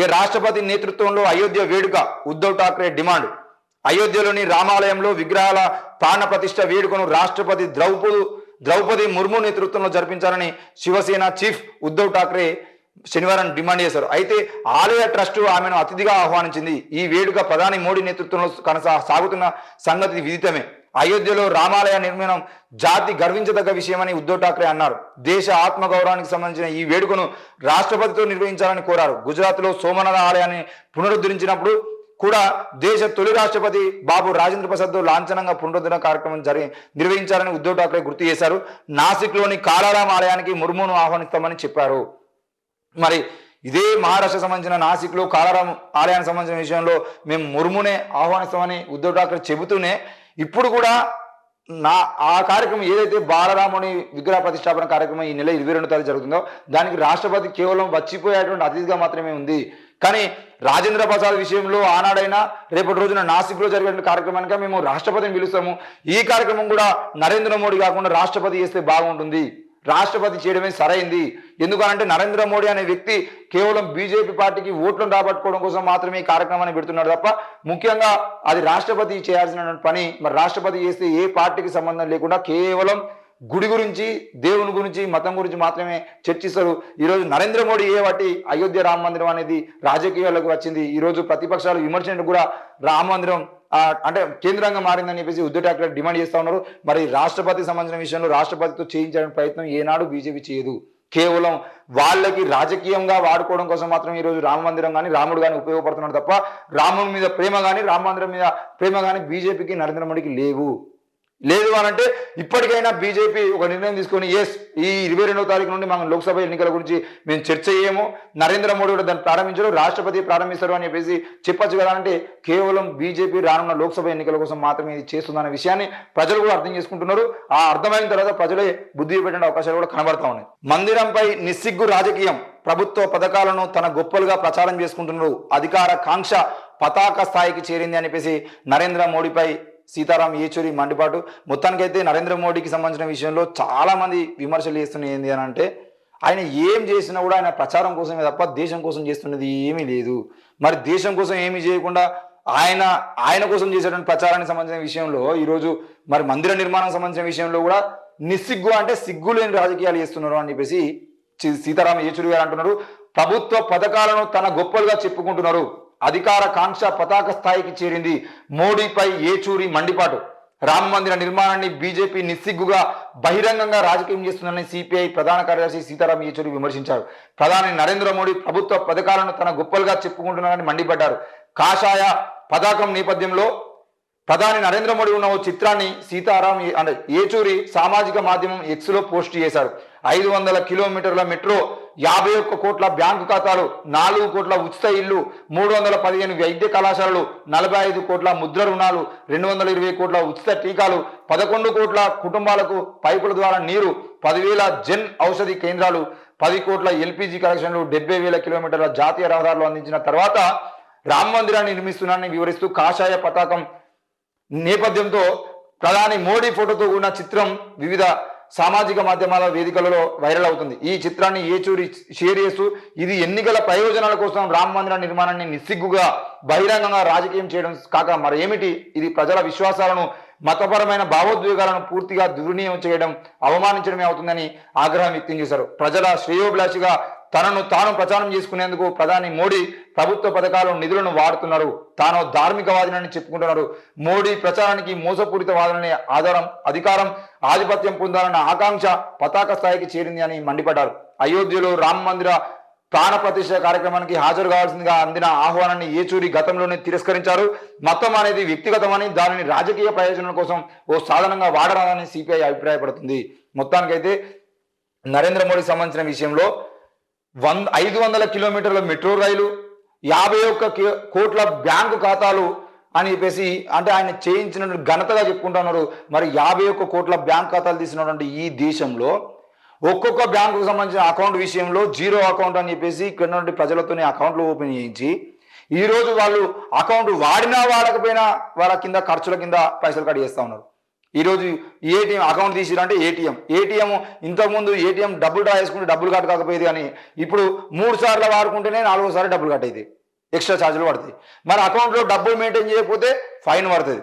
ఇక రాష్ట్రపతి నేతృత్వంలో అయోధ్య వేడుక ఉద్ధవ్ ఠాక్రే డిమాండ్. అయోధ్యలోని రామాలయంలో విగ్రహాల ప్రాణ ప్రతిష్ట వేడుకను రాష్ట్రపతి ద్రౌపది ద్రౌపది ముర్ము నేతృత్వంలో జరిపించాలని శివసేన చీఫ్ ఉద్ధవ్ ఠాక్రే శనివారం డిమాండ్ చేశారు. అయితే ఆలయ ట్రస్టు ఆమెను అతిథిగా ఆహ్వానించింది. ఈ వేడుక ప్రధాని మోడీ నేతృత్వంలో కనసా సాగుతున్న సంగతి విదితమే. అయోధ్యలో రామాలయ నిర్మాణం జాతి గర్వించదగ్గ విషయమని ఉద్ధవ్ ఠాక్రే అన్నారు. దేశ ఆత్మగౌరవానికి సంబంధించిన ఈ వేడుకను రాష్ట్రపతితో నిర్వహించాలని కోరారు. గుజరాత్లో సోమనాథ ఆలయాన్ని పునరుద్ధరించినప్పుడు కూడా దేశ తొలి రాష్ట్రపతి బాబు రాజేంద్ర ప్రసాద్తో లాంఛనంగా పునరుద్ధరణ కార్యక్రమం జరిగి నిర్వహించాలని ఉద్ధవ్ ఠాక్రే గుర్తు చేశారు. నాసిక్లోని కాలారాం ఆలయానికి ముర్మును ఆహ్వానిస్తామని చెప్పారు. మరి ఇదే మహారాష్ట్ర సంబంధించిన నాసిక్లో కాలారాం ఆలయానికి సంబంధించిన విషయంలో మేము ముర్మునే ఆహ్వానిస్తామని ఉద్ధవ్ ఠాక్రే చెబుతూనే ఇప్పుడు కూడా నా ఆ కార్యక్రమం ఏదైతే బాలరాముని విగ్రహ ప్రతిష్టాపన కార్యక్రమం ఈ నెల ఇరవై రెండు తారీఖు జరుగుతుందో దానికి రాష్ట్రపతి కేవలం వచ్చిపోయేటువంటి అతిథిగా మాత్రమే ఉంది. కానీ రాజేంద్ర ప్రసాద్ విషయంలో ఆనాడైనా రేపటి రోజున నాసిక్లో జరిగే కార్యక్రమానికి మేము రాష్ట్రపతిని పిలుస్తాము. ఈ కార్యక్రమం కూడా నరేంద్ర మోడీ కాకుండా రాష్ట్రపతి చేస్తే బాగుంటుంది. రాష్ట్రపతి చేయడమే సరైంది. ఎందుకంటే నరేంద్ర మోడీ అనే వ్యక్తి కేవలం బీజేపీ పార్టీకి ఓట్లను రాబట్టుకోవడం కోసం మాత్రమే ఈ కార్యక్రమాన్ని పెడుతున్నాడు తప్ప ముఖ్యంగా అది రాష్ట్రపతి చేయాల్సిన పని మరి రాష్ట్రపతి చేస్తే ఏ పార్టీకి సంబంధం లేకుండా కేవలం గుడి గురించి దేవుని గురించి మతం గురించి మాత్రమే చర్చిస్తారు. ఈరోజు నరేంద్ర మోడీ ఏ వాటి అయోధ్య రామ మందిరం అనేది రాజకీయాలకు వచ్చింది ఈరోజు ప్రతిపక్షాలు విమర్శించడం కూడా రామ మందిరం అంటే కేంద్రంగా మారిందని చెప్పేసి ఉద్ధవ్ ఠాక్రే డిమాండ్ చేస్తూ ఉన్నారు. మరి రాష్ట్రపతి సంబంధించిన విషయంలో రాష్ట్రపతితో చేయించడానికి ప్రయత్నం ఏనాడు బీజేపీ చేయదు. కేవలం వాళ్ళకి రాజకీయంగా వాడుకోవడం కోసం మాత్రం ఈరోజు రామ మందిరం కానీ రాముడు కానీ ఉపయోగపడుతున్నాడు తప్ప రాముడి మీద ప్రేమ కానీ రామ మందిరం మీద ప్రేమ కానీ బీజేపీకి నరేంద్ర మోడీకి లేవు. లేదు అని అంటే ఇప్పటికైనా బీజేపీ ఒక నిర్ణయం తీసుకొని ఎస్ ఈ ఇరవై రెండవ తారీఖు నుండి మనం లోక్సభ ఎన్నికల గురించి మేము చర్చ చేయము. నరేంద్ర మోడీ కూడా దాన్ని ప్రారంభించరు రాష్ట్రపతి ప్రారంభిస్తారు అని చెప్పేసి చెప్పచ్చు కదా అంటే కేవలం బీజేపీ రానున్న లోక్సభ ఎన్నికల కోసం మాత్రమే ఇది చేస్తుందన్న విషయాన్ని ప్రజలు కూడా అర్థం చేసుకుంటున్నారు. ఆ అర్థమైన తర్వాత ప్రజలే బుద్ధి పెట్టే అవకాశాలు కూడా కనబడతా ఉన్నాయి. మందిరంపై నిస్సిగ్గు రాజకీయం ప్రభుత్వ పథకాలను తన గొప్పలుగా ప్రచారం చేసుకుంటున్నారు. అధికార కాంక్ష పతాక స్థాయికి చేరింది అని చెప్పేసి నరేంద్ర మోడీపై సీతారాం ఏచూరి మండిపాటు. మొత్తానికైతే నరేంద్ర మోడీకి సంబంధించిన విషయంలో చాలామంది విమర్శలు చేస్తున్నాయి ఏంటి అని అంటే ఆయన ఏం చేసినా కూడా ఆయన ప్రచారం కోసమే తప్ప దేశం కోసం చేస్తున్నది ఏమీ లేదు. మరి దేశం కోసం ఏమీ చేయకుండా ఆయన ఆయన కోసం చేసేటువంటి ప్రచారానికి సంబంధించిన విషయంలో ఈరోజు మరి మందిర నిర్మాణం సంబంధించిన విషయంలో కూడా నిస్సిగ్గు అంటే సిగ్గు లేని రాజకీయాలు చేస్తున్నారు అని చెప్పేసి చి- సీతారాం యేచూరి గారు అంటున్నారు. ప్రభుత్వ పథకాలను తన గొప్పలుగా చెప్పుకుంటున్నారు. అధికార కాంక్ష పతాక స్థాయికి చేరింది మోడీపై ఏచూరి మండిపాటు. రామ మందిర నిర్మాణాన్ని బీజేపీ నిస్సిగ్గుగా బహిరంగంగా రాజకీయం చేస్తుందని సిపిఐ ప్రధాన కార్యదర్శి సీతారాం యేచూరి విమర్శించారు. ప్రధాని నరేంద్ర మోడీ ప్రభుత్వ పథకాలను తన గొప్పలుగా చెప్పుకుంటున్నారని మండిపడ్డారు. కాషాయ పతాకం నేపథ్యంలో ప్రధాని నరేంద్ర మోడీ ఉన్న ఓ చిత్రాన్ని సీతారాం అంటే ఏచూరి సామాజిక మాధ్యమం ఎక్స్లో పోస్ట్ చేశారు. ఐదు వందల కిలోమీటర్ల మెట్రో యాభై ఒక్క కోట్ల బ్యాంకు ఖాతాలు నాలుగు కోట్ల ఉచిత ఇల్లు మూడు వందల పదిహేను వైద్య కళాశాలలు నలభై ఐదు కోట్ల ముద్ర రుణాలు రెండు వందల ఇరవై కోట్ల ఉచిత టీకాలు పదకొండు కోట్ల కుటుంబాలకు పైపుల ద్వారా నీరు పదివేల జన్ ఔషధి కేంద్రాలు పది కోట్ల ఎల్పిజి కనెక్షన్లు డెబ్బై వేల కిలోమీటర్ల జాతీయ రహదారులు అందించిన తర్వాత రామ మందిరాన్ని నిర్మిస్తున్నారని వివరిస్తూ కాషాయ పతాకం నేపథ్యంతో ప్రధాని మోడీ ఫోటోతో కూడిన చిత్రం వివిధ సామాజిక మాధ్యమాల వేదికలలో వైరల్ అవుతుంది. ఈ చిత్రాన్ని ఏచూరి షేర్ చేస్తూ ఇది ఎన్నికల ప్రయోజనాల కోసం రామ మందిర నిర్మాణాన్ని నిస్సిగ్గుగా బహిరంగంగా రాజకీయం చేయడం కాక మరేమిటి? ఇది ప్రజల విశ్వాసాలను మతపరమైన భావోద్వేగాలను పూర్తిగా దుర్వినియోగం చేయడం అవమానించడమే అవుతుందని ఆగ్రహం వ్యక్తం చేశారు. ప్రజల శ్రేయోభిలాషిగా తనను తాను ప్రచారం చేసుకునేందుకు ప్రధాని మోడీ ప్రభుత్వ పథకాలు నిధులను వాడుతున్నారు. తాను ధార్మికవాదినని చెప్పుకుంటున్నారు. మోడీ ప్రచారానికి మోసపూరిత వాదనని ఆధారం అధికారం ఆధిపత్యం పొందాలన్న ఆకాంక్ష పతాక స్థాయికి చేరింది అని మండిపడ్డారు. అయోధ్యలో రామ మందిర ప్రాణ ప్రతిష్ట కార్యక్రమానికి హాజరు కావాల్సిందిగా అందిన ఆహ్వానాన్ని ఏచూరి గతంలోనే తిరస్కరించారు. మతం అనేది వ్యక్తిగతమని దానిని రాజకీయ ప్రయోజనాల కోసం ఓ సాధనంగా వాడరాదని సిపిఐ అభిప్రాయపడుతుంది. మొత్తానికైతే నరేంద్ర మోడీ సంబంధించిన విషయంలో వంద ఐదు వందల కిలోమీటర్ల మెట్రో రైలు యాభై ఒక్క కోట్ల బ్యాంకు ఖాతాలు అని చెప్పేసి అంటే ఆయన చేయించిన ఘనతగా చెప్పుకుంటున్నారు మరి యాభై ఒక్క కోట్ల బ్యాంక్ ఖాతాలు తీసినటువంటి ఈ దేశంలో ఒక్కొక్క బ్యాంకుకు సంబంధించిన అకౌంట్ విషయంలో జీరో అకౌంట్ అని చెప్పేసి ఇక్కడ నుండి ప్రజలతోనే అకౌంట్లు ఓపెన్ చేయించి ఈరోజు వాళ్ళు అకౌంట్ వాడినా వాడకపోయినా వాళ్ళ కింద ఖర్చుల కింద పైసలు కట్ చేస్తూ ఉన్నారు. ఈరోజు ఏటీఎం అకౌంట్ తీసిరంటే ఏటీఎం ఏటీఎం ఇంతకుముందు ఏటీఎం డబ్బులు డ్రా చేసుకుంటే డబ్బులు కట్ కాకపోయేది కానీ ఇప్పుడు మూడు సార్లు వాడుకుంటేనే నాలుగోసారి డబ్బులు కట్ అవుతాయి ఎక్స్ట్రా ఛార్జీలు పడతాయి. మరి అకౌంట్లో డబ్బులు మెయింటైన్ చేయకపోతే ఫైన్ పడుతుంది.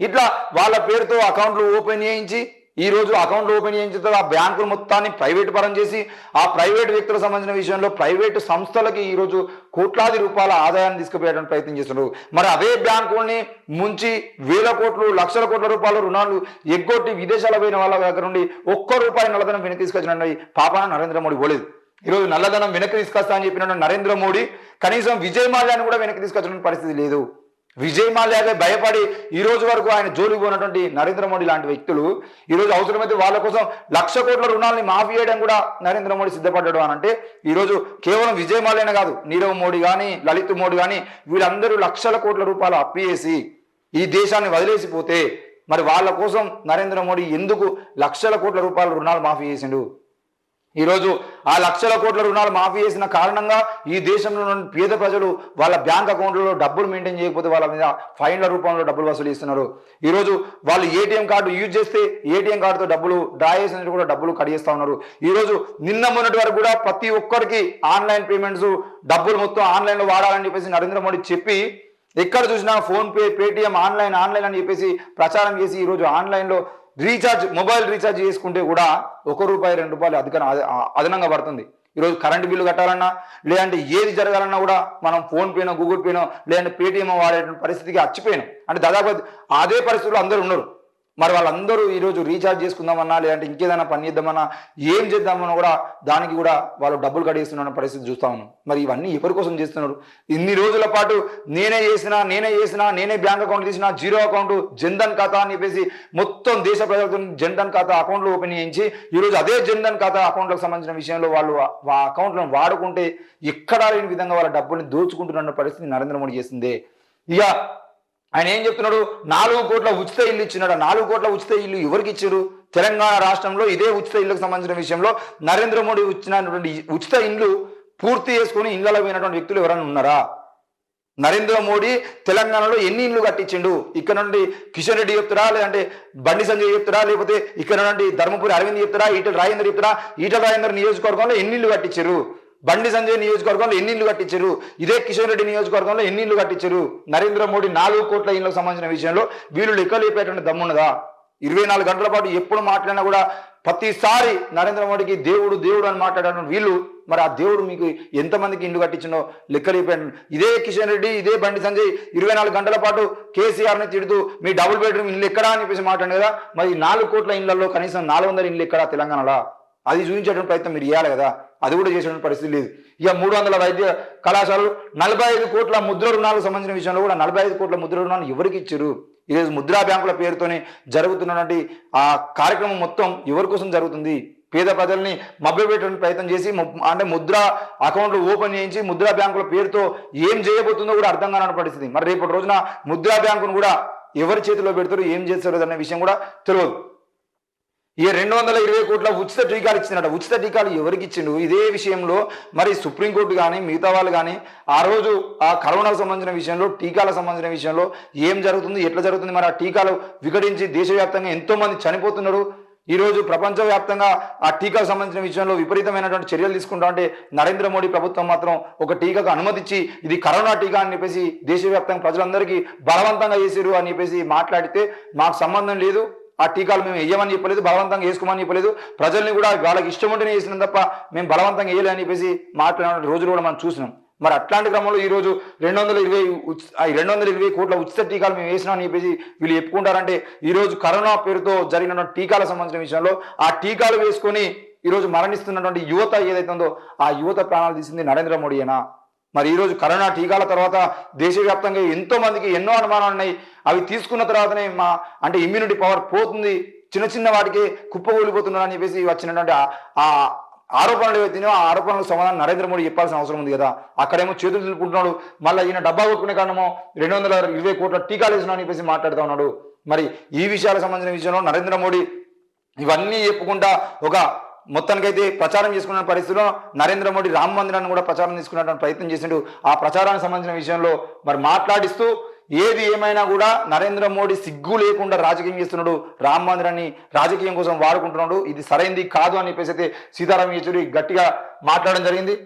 ఇట్లా వాళ్ళ పేరుతో అకౌంట్లు ఓపెన్ చేయించి ఈ రోజు అకౌంట్ ఓపెన్ చేయించిన ఆ బ్యాంకులు మొత్తాన్ని ప్రైవేట్ పరం చేసి ఆ ప్రైవేట్ వ్యక్తులకు సంబంధించిన విషయంలో ప్రైవేటు సంస్థలకి ఈ రోజు కోట్లాది రూపాయల ఆదాయాన్ని తీసుకుపోయేటువంటి ప్రయత్నం చేస్తున్నారు. మరి అదే బ్యాంకుల్ని ముంచి వేల కోట్లు లక్షల కోట్ల రూపాయల రుణాలు ఎగ్గొట్టి విదేశాల పోయిన వాళ్ళ దగ్గర నుండి ఒక్క రూపాయి నల్లధనం వెనక్కి తీసుకొచ్చిన పాపాన నరేంద్ర మోడీ పోలేదు. ఈరోజు నల్లధనం వెనక్కి తీసుకొస్తా అని చెప్పిన నరేంద్ర మోడీ కనీసం విజయ్ మాల్యాన్ని కూడా వెనక్కి తీసుకొచ్చిన పరిస్థితి లేదు. విజయ్ భయపడి ఈ రోజు వరకు ఆయన జోలికి పోయినటువంటి నరేంద్ర మోడీ లాంటి వ్యక్తులు ఈరోజు అవసరమైతే వాళ్ళ కోసం లక్ష కోట్ల రుణాలని మాఫీ చేయడం కూడా నరేంద్ర మోడీ సిద్ధపడ్డాడు అని అంటే ఈ రోజు కేవలం విజయ్ మాల్యానే కాదు నీరవ్ మోడీ కానీ లలిత్ మోడీ కానీ వీళ్ళందరూ లక్షల కోట్ల రూపాయలు అప్పేసి ఈ దేశాన్ని వదిలేసిపోతే మరి వాళ్ళ కోసం నరేంద్ర మోడీ ఎందుకు లక్షల కోట్ల రూపాయల రుణాలు మాఫీ చేసిండు? ఈరోజు ఆ లక్షల కోట్ల రుణాలు మాఫీ చేసిన కారణంగా ఈ దేశంలో పేద ప్రజలు వాళ్ళ బ్యాంక్ అకౌంట్లలో డబ్బులు మెయింటైన్ చేయకపోతే వాళ్ళ మీద ఫైన్ల రూపంలో డబ్బులు వసూలు ఇస్తున్నారు ఈరోజు వాళ్ళు ఏటీఎం కార్డు యూజ్ చేస్తే ఏటీఎం కార్డుతో డబ్బులు డ్రా చేసినట్టు కూడా డబ్బులు కడిగేస్తా ఉన్నారు. ఈరోజు నిన్న మొన్నటి వరకు కూడా ప్రతి ఒక్కరికి ఆన్లైన్ పేమెంట్స్ డబ్బులు మొత్తం ఆన్లైన్లో వాడాలని చెప్పేసి నరేంద్ర మోడీ చెప్పి ఎక్కడ చూసినా PhonePe Paytm online online అని చెప్పేసి ప్రచారం చేసి ఈరోజు ఆన్లైన్లో రీఛార్జ్ మొబైల్ రీఛార్జ్ చేసుకుంటే కూడా ఒక రూపాయి రెండు రూపాయలు అధిక అదనంగా పడుతుంది. ఈరోజు కరెంటు బిల్లు కట్టాలన్నా లేదంటే ఏది జరగాలన్నా కూడా మనం ఫోన్పేనో గూగుల్ పేనో లేదంటే పేటిఎం వాడే పరిస్థితికి అచ్చిపోయాను. అంటే దాదాపు అదే పరిస్థితుల్లో అందరూ ఉన్నారు. మరి వాళ్ళందరూ ఈరోజు రీఛార్జ్ చేసుకుందామన్నా లేదంటే ఇంకేదైనా పని చేద్దామన్నా ఏం చేద్దామన్నా కూడా దానికి కూడా వాళ్ళు డబ్బులు కడిగిస్తున్న పరిస్థితి చూస్తా ఉన్నాం. మరి ఇవన్నీ ఎవరి కోసం చేస్తున్నారు? ఇన్ని రోజుల పాటు నేనే చేసినా నేనే చేసినా నేనే బ్యాంక్ అకౌంట్ తీసినా జీరో అకౌంట్ జన్ధన్ ఖాతా అని చెప్పేసి మొత్తం దేశ ప్రజలతో జన్ధన్ ఖాతా అకౌంట్లు ఓపెన్ చేయించి ఈరోజు అదే జన్ధన్ ఖాతా అకౌంట్లకు సంబంధించిన విషయంలో వాళ్ళు ఆ అకౌంట్లను వాడుకుంటే ఎక్కడా లేని విధంగా వాళ్ళ డబ్బుల్ని దోచుకుంటున్న పరిస్థితి నరేంద్ర మోడీ చేసిందే. ఇక ఆయన ఏం చెప్తున్నాడు? నాలుగు కోట్ల ఉచిత ఇల్లు ఇచ్చినాడు. నాలుగు కోట్ల ఉచిత ఇల్లు ఎవరికి ఇచ్చారు తెలంగాణ రాష్ట్రంలో ఇదే ఉచిత ఇల్లుకు సంబంధించిన విషయంలో నరేంద్ర మోడీ ఇచ్చినటువంటి ఉచిత ఇండ్లు పూర్తి చేసుకుని ఇళ్ళలో పోయినటువంటి వ్యక్తులు ఎవరైనా ఉన్నారా? నరేంద్ర మోడీ తెలంగాణలో ఎన్ని ఇండ్లు కట్టించిండు? ఇక్కడ నుండి కిషన్ రెడ్డి చెప్తారా? లేదంటే బండి సంజయ్ చెప్తారా? లేకపోతే ఇక్కడ నుండి ధర్మపురి అరవింద్ చెప్తారా? ఈటల రాజేందర్ చెప్తారా? ఈటల రాజేందర్ నియోజకవర్గంలో ఎన్ని ఇల్లు కట్టించారు బండి సంజయ్ నియోజకవర్గంలో ఎన్ని ఇల్లు కట్టించారు? ఇదే కిషన్ రెడ్డి నియోజకవర్గంలో ఎన్ని ఇల్లు కట్టించారు? నరేంద్ర మోడీ నాలుగు కోట్ల ఇళ్ళకు సంబంధించిన విషయంలో వీళ్ళు లెక్కలేపేటువంటి దమ్మున్నదా? ఇరవై నాలుగు గంటల పాటు ఎప్పుడు మాట్లాడినా కూడా ప్రతిసారి నరేంద్ర మోడీకి దేవుడు దేవుడు అని మాట్లాడారు వీళ్ళు మరి ఆ దేవుడు మీకు ఎంతమందికి ఇండ్లు కట్టించినో లెక్కలేపాడు ఇదే కిషన్ రెడ్డి ఇదే బండి సంజయ్ ఇరవై నాలుగు గంటల పాటు కేసీఆర్ని తిడుతూ మీ డబుల్ బెడ్రూమ్ ఇల్లు ఎక్కడా అని చెప్పేసి మాట్లాడు కదా మరి నాలుగు కోట్ల ఇళ్ళలో కనీసం నాలుగు వందల ఇల్లు ఎక్కడా తెలంగాణలో? అది చూపించేటువంటి ప్రయత్నం మీరు చేయాలి కదా. అది కూడా చేసిన పరిస్థితి లేదు. ఇక మూడు వందల వైద్య కళాశాలలు నలభై ఐదు కోట్ల ముద్ర రుణాలకు సంబంధించిన విషయంలో కూడా నలభై ఐదు కోట్ల ముద్ర రుణాలు ఎవరికి ఇచ్చారు? ఈరోజు ముద్రా బ్యాంకుల పేరుతోనే జరుగుతున్నటువంటి ఆ కార్యక్రమం మొత్తం ఎవరి కోసం జరుగుతుంది? పేద ప్రజల్ని మభ్యపెట్టడానికి ప్రయత్నం చేసి అంటే ముద్ర అకౌంట్లు ఓపెన్ చేయించి ముద్రా బ్యాంకుల పేరుతో ఏం చేయబోతుందో కూడా అర్థం కాని పరిస్థితి. మరి రేపటి రోజున ముద్రా బ్యాంకును కూడా ఎవరి చేతిలో పెడతారు ఏం చేస్తారు అనే విషయం కూడా తెలియదు. ఈ రెండు వందల ఇరవై కోట్ల ఉచిత టీకాలు ఇచ్చినట ఉచిత టీకాలు ఎవరికి ఇచ్చిండు? ఇదే విషయంలో మరి సుప్రీంకోర్టు కానీ మిగతా వాళ్ళు కానీ ఆ రోజు ఆ కరోనాకు సంబంధించిన విషయంలో టీకాలకు సంబంధించిన విషయంలో ఏం జరుగుతుంది ఎట్లా జరుగుతుంది మరి ఆ టీకాలు వికటించి దేశవ్యాప్తంగా ఎంతోమంది చనిపోతున్నారు? ఈ రోజు ప్రపంచవ్యాప్తంగా ఆ టీకాకు సంబంధించిన విషయంలో విపరీతమైనటువంటి చర్యలు తీసుకుంటా అంటే నరేంద్ర మోడీ ప్రభుత్వం మాత్రం ఒక టీకాకు అనుమతిచ్చి ఇది కరోనా టీకా అని చెప్పేసి దేశవ్యాప్తంగా ప్రజలందరికీ బలవంతంగా చేసారు అని చెప్పేసి మాట్లాడితే మాకు సంబంధం లేదు. ఆ టీకాలు మేము వేయమని చెప్పలేదు బలవంతంగా వేసుకోమని చెప్పలేదు. ప్రజల్ని కూడా వాళ్ళకి ఇష్టం ఉంటేనే వేసినాం తప్ప మేము బలవంతంగా వేయలేని చెప్పేసి మాట్లాడిన రోజులు కూడా మనం చూసినాం. మరి అట్లాంటి క్రమంలో ఈరోజు రెండు వందల ఇరవై రెండు వందల ఇరవై కోట్ల ఉచిత టీకాలు మేము వేసినామని చెప్పేసి వీళ్ళు చెప్పుకుంటారంటే ఈరోజు కరోనా పేరుతో జరిగిన టీకాల సంబంధించిన విషయంలో ఆ టీకాలు వేసుకొని ఈరోజు మరణిస్తున్నటువంటి యువత ఏదైతే ఉందో ఆ యువత ప్రాణాలు తీసింది నరేంద్ర మోడీయేనా మరి ఈరోజు కరోనా టీకాల తర్వాత దేశవ్యాప్తంగా ఎంతో మందికి ఎన్నో అనుమానాలు ఉన్నాయి. అవి తీసుకున్న తర్వాతనే మా అంటే ఇమ్యూనిటీ పవర్ పోతుంది. చిన్న చిన్న వాటికి కుప్పగూలిపోతున్నారని అని చెప్పేసి వచ్చినటువంటి ఆ- ఆరోపణలు ఏవైతేనో ఆ ఆరోపణలకు సమాధానం నరేంద్ర మోడీ చెప్పాల్సిన అవసరం ఉంది కదా. అక్కడేమో చేతులు దులుపుకుంటున్నాడు మళ్ళీ ఈయన డబ్బా కొట్టుకునే కారణమో రెండు వందల ఇరవై కోట్ల టీకాలు వేసినా అని చెప్పేసి మాట్లాడుతూ ఉన్నాడు. మరి ఈ విషయాలకు సంబంధించిన విషయంలో నరేంద్ర మోడీ ఇవన్నీ చెప్పుకుంటా ఒక మొత్తానికైతే ప్రచారం చేసుకున్న పరిస్థితిలో నరేంద్ర మోడీ రామ మందిరాన్ని కూడా ప్రచారం తీసుకున్నటువంటి ప్రయత్నం చేసిండు. ఆ ప్రచారానికి సంబంధించిన విషయంలో మరి మాట్లాడిస్తూ ఏది ఏమైనా కూడా నరేంద్ర మోడీ సిగ్గు లేకుండా రాజకీయం చేస్తున్నాడు. రామ మందిరాన్ని రాజకీయం కోసం వాడుకుంటున్నాడు. ఇది సరైంది కాదు అని చెప్పేసి అయితే సీతారాం యేచూరి గట్టిగా మాట్లాడడం జరిగింది.